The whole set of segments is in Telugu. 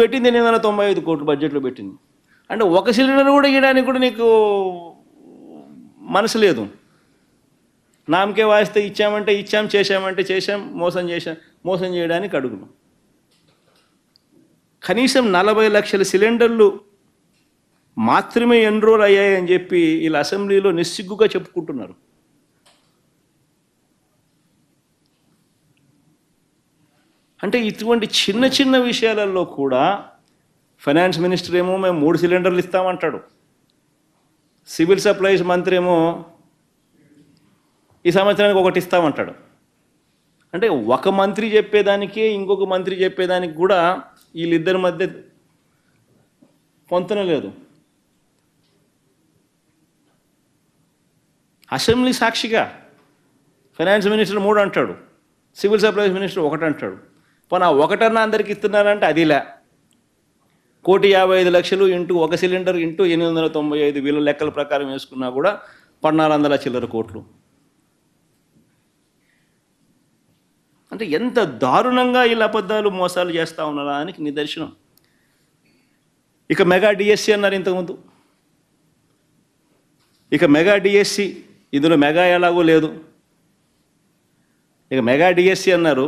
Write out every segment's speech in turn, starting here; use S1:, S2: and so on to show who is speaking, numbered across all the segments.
S1: పెట్టింది ఎనిమిది వందల తొంభై ఐదు కోట్లు బడ్జెట్లో పెట్టింది. అంటే ఒక సిలిండర్ కూడా ఇవ్వడానికి కూడా నీకు మనసు లేదు. నామకే వాయిస్తే ఇచ్చామంటే ఇచ్చాం చేశామంటే చేశాం మోసం చేశాం మోసం చేయడానికి అడుగును కనీసం నలభై లక్షల సిలిండర్లు మాత్రమే ఎన్రోల్ అయ్యాయని చెప్పి వీళ్ళు అసెంబ్లీలో నిస్సిగ్గుగా చెప్పుకుంటున్నారు. అంటే ఇటువంటి చిన్న చిన్న విషయాలలో కూడా ఫైనాన్స్ మినిస్టర్ ఏమో మేము మూడు సిలిండర్లు ఇస్తామంటాడు. సివిల్ సప్లైస్ మంత్రి ఏమో ఈ సంవత్సరానికి ఒకటి ఇస్తామంటాడు. అంటే ఒక మంత్రి చెప్పేదానికి ఇంకొక మంత్రి చెప్పేదానికి కూడా వీళ్ళిద్దరి మధ్య పొంతన లేదు. అసెంబ్లీ సాక్షిగా ఫైనాన్స్ మినిస్టర్ మూడు అంటాడు. సివిల్ సప్లైస్ మినిస్టర్ ఒకటి అంటాడు. పోనీ ఆ ఒకటన్నా అందరికి ఇస్తున్నారంటే అదిలే కోటి యాభై ఐదు లక్షలు ఇంటూ ఒక సిలిండర్ ఇంటూ ఎనిమిది వందల తొంభై ఐదు వీళ్ళ లెక్కల ప్రకారం వేసుకున్నా కూడా పద్నాలుగు వందల చిల్లర కోట్లు. అంటే ఎంత దారుణంగా వీళ్ళ అబద్ధాలు మోసాలు చేస్తూ ఉన్నారా అని నిదర్శనం ఇక మెగా డిఎస్సి అన్నారు ఇంతకుముందు. ఇక మెగా డిఎస్సి ఇందులో మెగా ఎలాగో లేదు. ఇక మెగా డిఎస్సి అన్నారు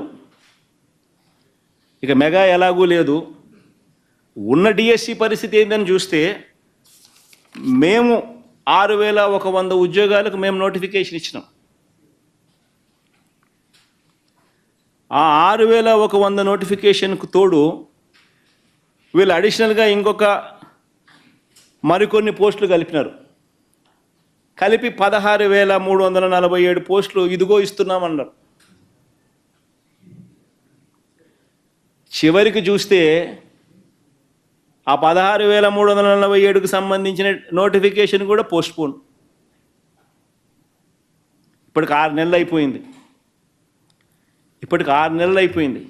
S1: ఇక మెగా ఎలాగూ లేదు. ఉన్న డిఎస్సి పరిస్థితి ఏందని చూస్తే మేము ఆరు వేల ఒక వంద ఉద్యోగాలకు మేము నోటిఫికేషన్ ఇచ్చినాం. ఆ ఆరు వేల ఒక వంద నోటిఫికేషన్కు తోడు వీళ్ళు అడిషనల్గా ఇంకొక మరికొన్ని పోస్టులు కలిపినారు. కలిపి పదహారు వేల మూడు వందల నలభై ఏడు పోస్టులు ఇదిగో ఇస్తున్నామన్నారు. చివరికి చూస్తే ఆ పదహారు వేల మూడు వందల నలభై ఏడుకు సంబంధించిన నోటిఫికేషన్ కూడా పోస్ట్పోన్. ఇప్పటికి ఆరు నెలలు అయిపోయింది. ఇప్పటికి ఆరు నెలలు అయిపోయింది.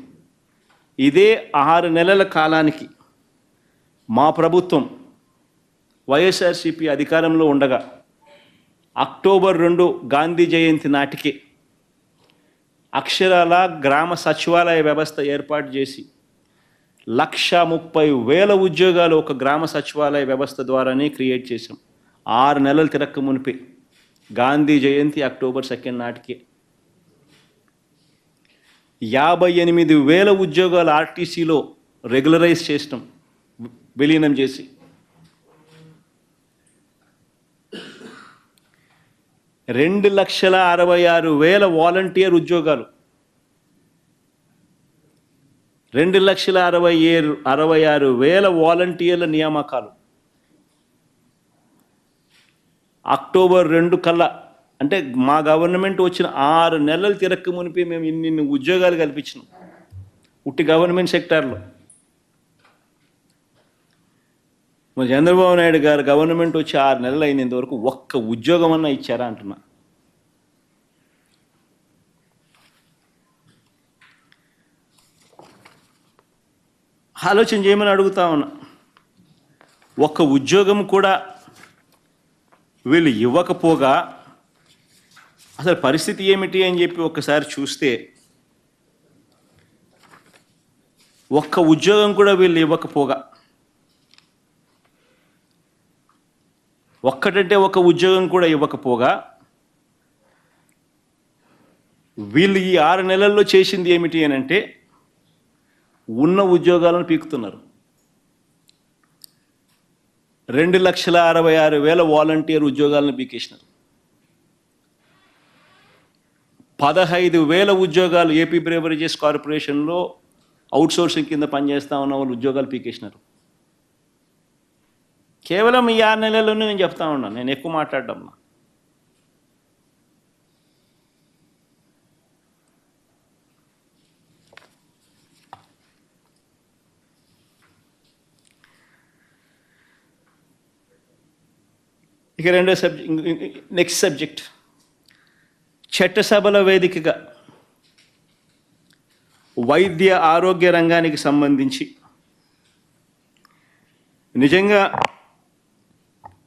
S1: ఇదే ఆరు నెలల కాలానికి మా ప్రభుత్వం వైఎస్ఆర్సిపి అధికారంలో ఉండగా అక్టోబర్ రెండు గాంధీ జయంతి నాటికి అక్షరాల గ్రామ సచివాలయ వ్యవస్థ ఏర్పాటు చేసి లక్ష ముప్పై వేల ఉద్యోగాలు ఒక గ్రామ సచివాలయ వ్యవస్థ ద్వారానే క్రియేట్ చేశాం. ఆరు నెలలు తిరక్క మునిపి. గాంధీ జయంతి అక్టోబర్ సెకండ్ నాటికి. యాభై ఎనిమిది వేల ఉద్యోగాలు ఆర్టీసీలో రెగ్యులరైజ్ చేసినాం. విలీనం చేసి. రెండు లక్షల అరవై ఆరు వేల వాలంటీర్ ఉద్యోగాలు రెండు లక్షల అరవై ఏడు అరవై ఆరు వేల వాలంటీర్ల నియామకాలు. అక్టోబర్ రెండు కల్లా అంటే మా గవర్నమెంట్ వచ్చిన ఆరు నెలలు తిరక్క మునిపి మేము ఇన్ని ఇన్ని ఉద్యోగాలు కల్పించినాం. ఉట్టి గవర్నమెంట్ సెక్టార్లో. మరి చంద్రబాబు నాయుడు గారు గవర్నమెంట్ వచ్చి ఆరు నెలలు అయినంత వరకు ఒక్క ఉద్యోగం అన్నా ఇచ్చారా అంటున్నా. ఆలోచన చేయమని అడుగుతా ఉన్నా. ఒక్క ఉద్యోగం కూడా వీళ్ళు ఇవ్వకపోగా అసలు పరిస్థితి ఏమిటి అని చెప్పి ఒక్కసారి చూస్తే ఒక్క ఉద్యోగం కూడా వీళ్ళు ఇవ్వకపోగా. ఒక్కటంటే ఒక ఉద్యోగం కూడా ఇవ్వకపోగా వీళ్ళు ఈ ఆరు నెలల్లో చేసింది ఏమిటి అని అంటే ఉన్న ఉద్యోగాలను పీకుతున్నారు. రెండు లక్షల అరవై ఆరు వేల వాలంటీర్ ఉద్యోగాలను పీకేసినారు. పదహైదు వేల ఉద్యోగాలు ఏపీ బ్రేవరేజెస్ కార్పొరేషన్లో అవుట్సోర్సింగ్ కింద పనిచేస్తా ఉన్న వాళ్ళు ఉద్యోగాలు పీకేసినారు. కేవలం ఈ ఆరు నెలల్లోనే నేను చెప్తా ఉన్నాను నేను ఎక్కువ మాట్లాడడం ఇక రెండో సబ్జెక్ట్ నెక్స్ట్ సబ్జెక్ట్ చట్టసభల వేదికగా వైద్య ఆరోగ్య రంగానికి సంబంధించి. నిజంగా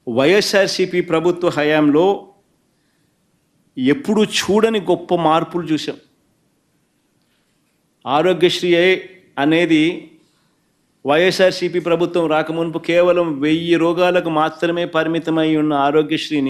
S1: వైఎస్ఆర్సిపి ప్రభుత్వ హయాంలో ఎప్పుడు చూడని గొప్ప మార్పులు చూసాం ఆరోగ్యశ్రీ అనేది వైఎస్ఆర్సీపీ ప్రభుత్వం రాకమునుపు కేవలం వెయ్యి రోగాలకు మాత్రమే పరిమితమై ఉన్న ఆరోగ్యశ్రీని